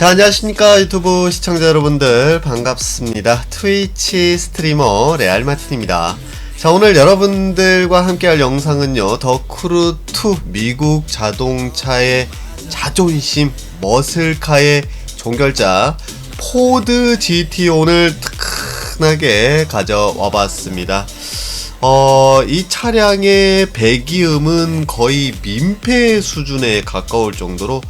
자, 안녕하십니까. 유튜브 시청자 여러분들. 반갑습니다. 트위치 스트리머 레알마틴입니다. 자, 오늘 여러분들과 함께 할 영상은요. 더 크루2 미국 자동차의 자존심, 머슬카의 종결자, 포드 GT1을 특근하게 가져와 봤습니다. 어, 이 차량의 배기음은 거의 민폐 수준에 가까울 정도로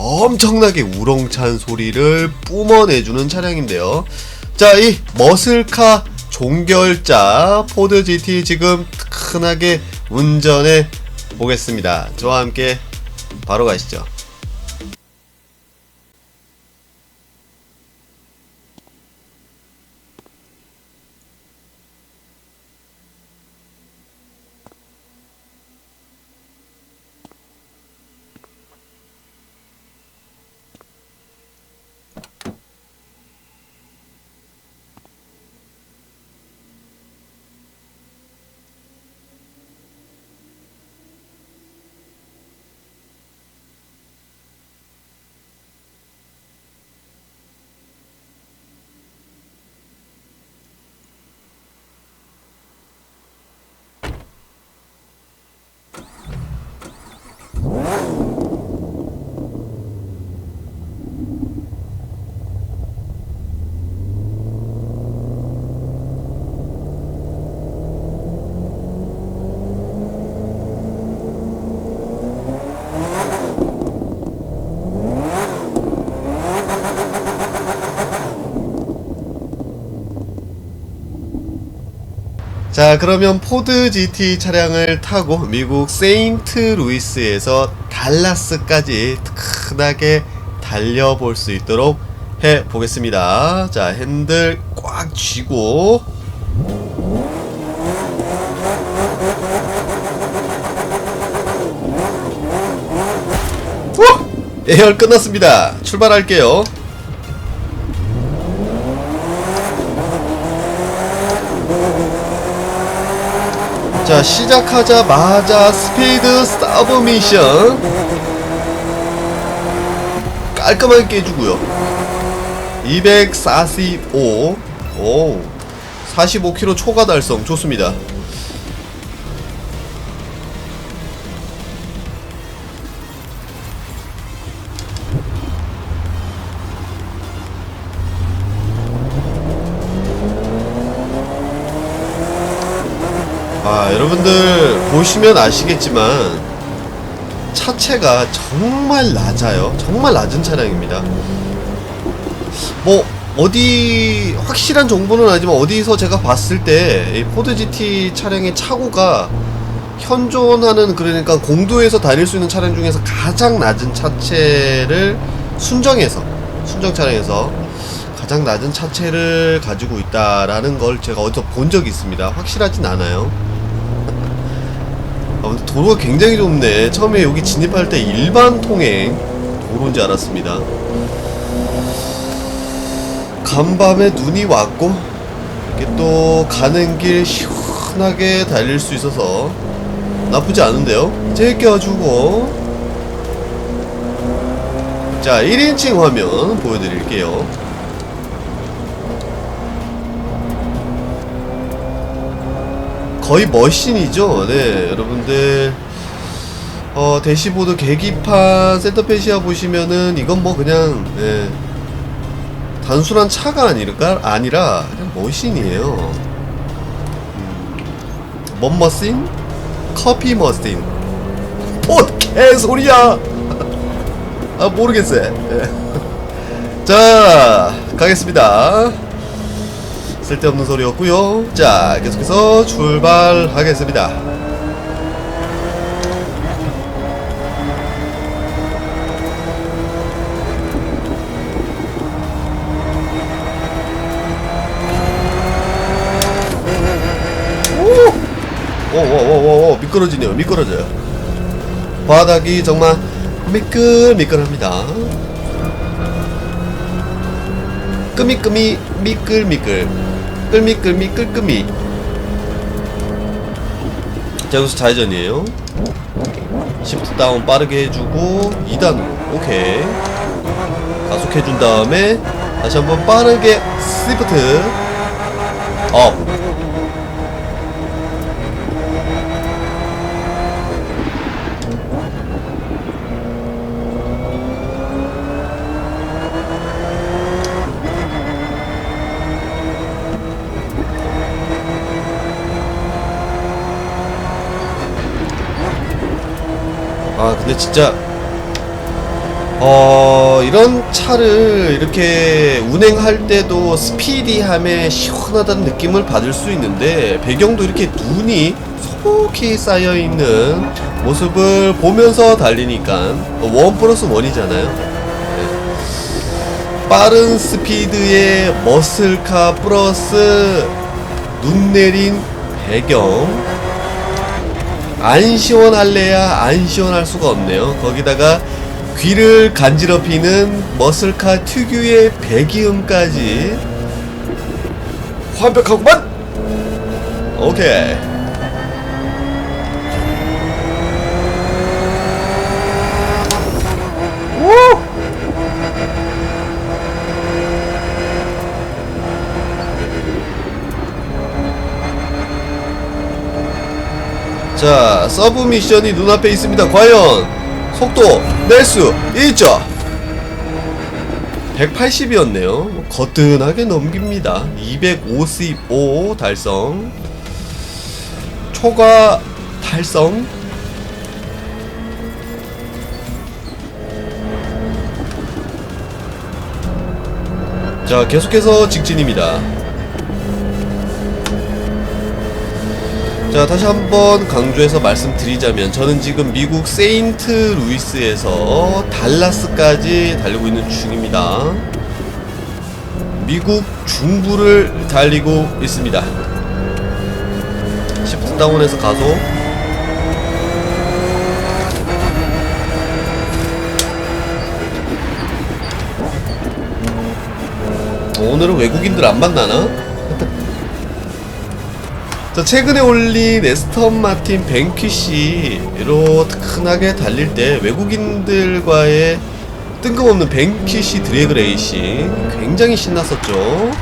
엄청나게 우렁찬 소리를 뿜어내주는 차량인데요. 자, 이 머슬카 종결자 포드 GT 지금 크하게 운전해 보겠습니다. 저와 함께 바로 가시죠. 자 그러면 포드 GT 차량을 타고 미국 세인트 루이스에서 달라스까지 크하게 달려볼 수 있도록 해 보겠습니다. 자 핸들 꽉 쥐고. 후! 예열 끝났습니다. 출발할게요 자 시작하자마자 스피드 서브 미션. 깔끔하게 깨주고요. 245 오, 45km 초과 달성. 좋습니다 아 여러분들 보시면 아시겠지만 차체가 정말 낮아요. 정말 낮은 차량입니다. 뭐 어디 확실한 정보는 아니지만 어디서 제가 봤을 때이 포드 GT 차량의 차고가 현존하는 그러니까 공도에서 다닐 수 있는 차량 중에서 가장 낮은 차체를 순정해서 순정 차량에서 가장 낮은 차체를 가지고 있다라는 걸 제가 어디서 본 적이 있습니다. 확실하진 않아요 도로가 굉장히 좁네. 처음에 여기 진입할 때 일반 통행 도로인지 알았습니다. 간밤에 눈이 왔고, 이렇게 또 가는 길 시원하게 달릴 수 있어서 나쁘지 않은데요? 제껴주고, 자, 1인칭 화면 보여드릴게요. 거의 머신이죠. 네, 여러분들 어, 대시보드 계기판 센터페시아 보시면은 이건 뭐 그냥 네, 단순한 차가 아닐까 아니라 그냥 머신이에요. 음, 뭔 머신? 커피 머신. 뭐 개소리야. 아 모르겠어요. 네. 자 가겠습니다. 쓸데없는 소리였고요. 자 계속해서 출발하겠습니다. 오오오오오 미끄러지네요. 미끄러져요. 바닥이 정말 미끌미끌합니다. 끄미끄미 미끌미끌 끌미끌미 끌끄미. 자 여기서 좌회전이에요. 시프트 다운 빠르게 해주고 2단으로. 오케이. 가속해준 다음에 다시 한번 빠르게 스위프트 업 아 근데 진짜 어 이런 차를 이렇게 운행할 때도 스피디함에 시원하다는 느낌을 받을 수 있는데 배경도 이렇게 눈이 소복히 쌓여 있는 모습을 보면서 달리니까 원 플러스 원이잖아요. 네. 빠른 스피드의 머슬카 플러스 눈 내린 배경 안 시원할래야 안 시원할 수가 없네요. 거기다가 귀를 간지럽히는 머슬카 특유의 배기음까지 완벽하구만. 오케이. 자, 서브 미션이 눈앞에 있습니다. 과연 속도 낼 수 있죠? 180이었네요. 거뜬하게 넘깁니다. 255 달성. 초과 달성. 자, 계속해서 직진입니다. 자 다시 한번 강조해서 말씀드리자면 저는 지금 미국 세인트 루이스에서 달라스까지 달리고 있는 중입니다 미국 중부를 달리고 있습니다 시프트 다운해서 가속 어, 오늘은 외국인들 안 만나나? 자, 최근에 올린 에스턴 마틴 뱅퀴시로 뜨끈하게 달릴 때 외국인들과의 뜬금없는 뱅퀴시 드래그 레이싱 굉장히 신났었죠.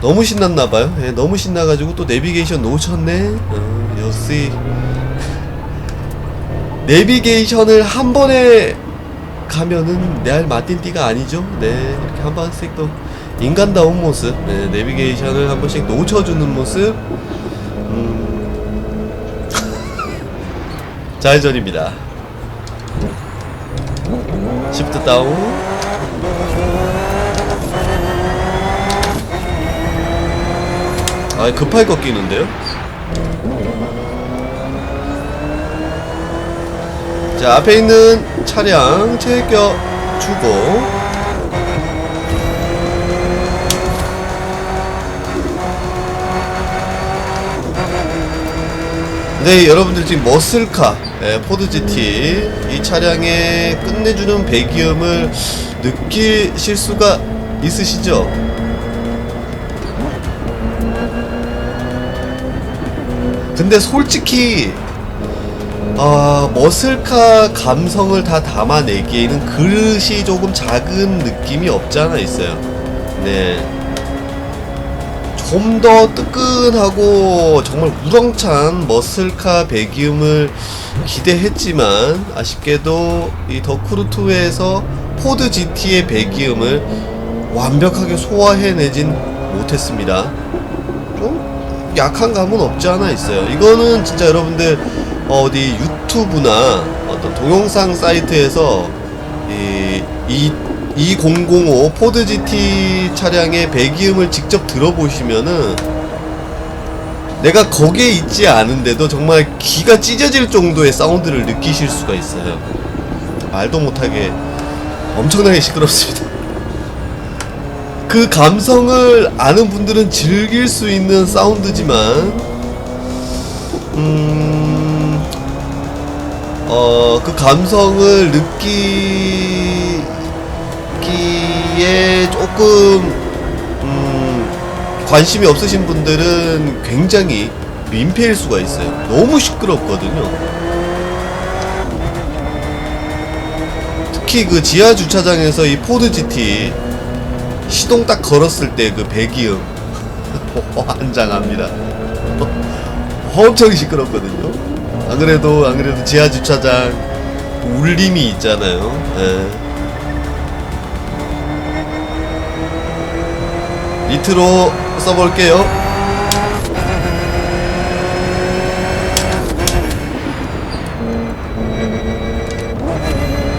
너무 신났나봐요. 예, 너무 신나가지고 또 내비게이션 놓쳤네. 어, 역시 내비게이션을 한 번에 가면은 레알 마틴띠가 아니죠. 네, 이렇게 한 번씩 또 인간다운 모습, 네, 내비게이션을 한 번씩 놓쳐주는 모습, 음... 좌회전입니다. 시프트 다운. 아, 급하게 꺾이는데요? 자, 앞에 있는 차량 제껴 주고 네, 여러분들 지금 머슬카 예, 포드 GT 이 차량의 끝내주는 배기음을 느끼실 수가 있으시죠? 근데 솔직히 아 머슬카 감성을 다 담아내기에는 그릇이 조금 작은 느낌이 없지 않아 있어요. 네. 좀 더 뜨끈하고 정말 우렁찬 머슬카 배기음을 기대했지만 아쉽게도 이 더크루2에서 포드 GT의 배기음을 완벽하게 소화해내진 못했습니다. 좀 약한 감은 없지 않아 있어요. 이거는 진짜 여러분들 어디 유튜브나 어떤 동영상 사이트에서 이, 이 2005 포드 GT 차량의 배기음을 직접 들어보시면은 내가 거기에 있지 않은데도 정말 귀가 찢어질 정도의 사운드를 느끼실 수가 있어요. 말도 못하게 엄청나게 시끄럽습니다. 그 감성을 아는 분들은 즐길 수 있는 사운드지만, 음, 어, 그 감성을 느끼, 기에 조금 음, 관심이 없으신 분들은 굉장히 민폐일 수가 있어요. 너무 시끄럽거든요. 특히 그 지하 주차장에서 이 포드 GT 시동 딱 걸었을 때 그 배기음 환장합니다. 엄청 시끄럽거든요. 안 그래도 안 그래도 지하 주차장 울림이 있잖아요. 예. 니트로 써볼게요.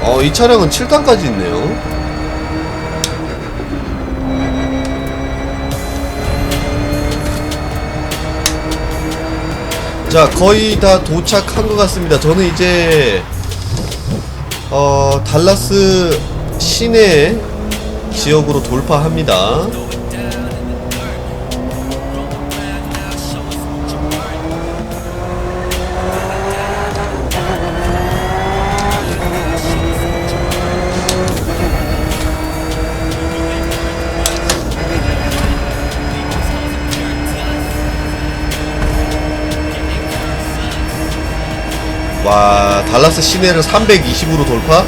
어, 이 차량은 7단까지 있네요. 자, 거의 다 도착한 것 같습니다. 저는 이제, 어, 달라스 시내 지역으로 돌파합니다. 와 달라스 시내를 320으로 돌파?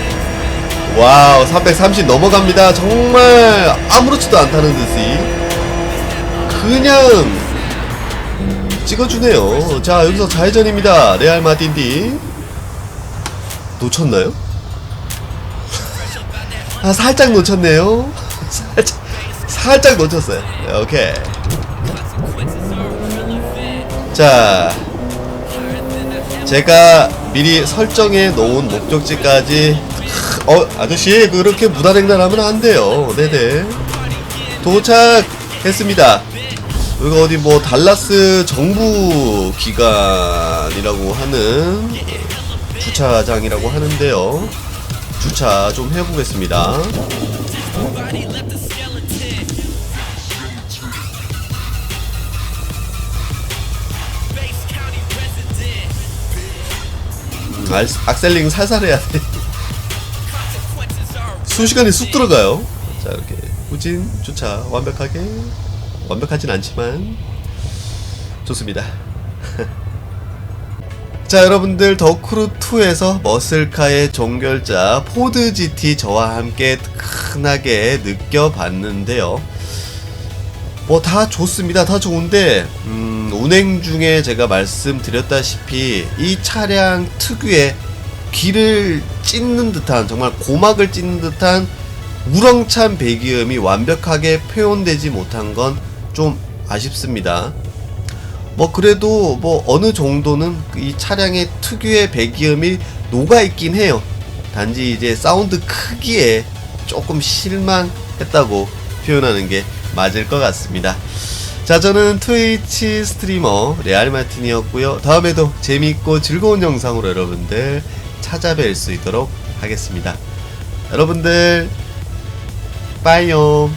와우 330 넘어갑니다. 정말 아무렇지도 않다는 듯이. 그냥 찍어주네요. 자 여기서 좌회전입니다. 레알 마틴디. 놓쳤나요? 아 살짝 놓쳤네요. 살짝 살짝 놓쳤어요. 네, 오케이. 자 제가 미리 설정해 놓은 목적지까지 어 아저씨 그렇게 무단횡단하면 안 돼요. 네네. 도착했습니다. 여기가 어디 뭐 달라스 정부 기관이라고 하는 주차장이라고 하는데요. 주차 좀 해보겠습니다 알- 악셀링 살살 해야 돼 순식간에 쑥 들어가요. 자 이렇게 후진 주차 완벽하게 완벽하진 않지만 좋습니다. 자 여러분들 덕크루 2에서 머슬카의 종결자 포드 GT 저와 함께 흔하게 느껴봤는데요. 뭐 다 좋습니다. 다 좋은데 음, 운행 중에 제가 말씀드렸다시피 이 차량 특유의 귀를 찢는 듯한 정말 고막을 찢는 듯한 우렁찬 배기음이 완벽하게 표현되지 못한 건 좀 아쉽습니다. 뭐 그래도 뭐 어느 정도는 이 차량의 특유의 배기음이 녹아 있긴 해요. 단지 이제 사운드 크기에 조금 실망했다고 표현하는 게 맞을 것 같습니다. 자, 저는 트위치 스트리머 레알 마틴이었고요. 다음에도 재미있고 즐거운 영상으로 여러분들 찾아뵐 수 있도록 하겠습니다. 여러분들 빠이요.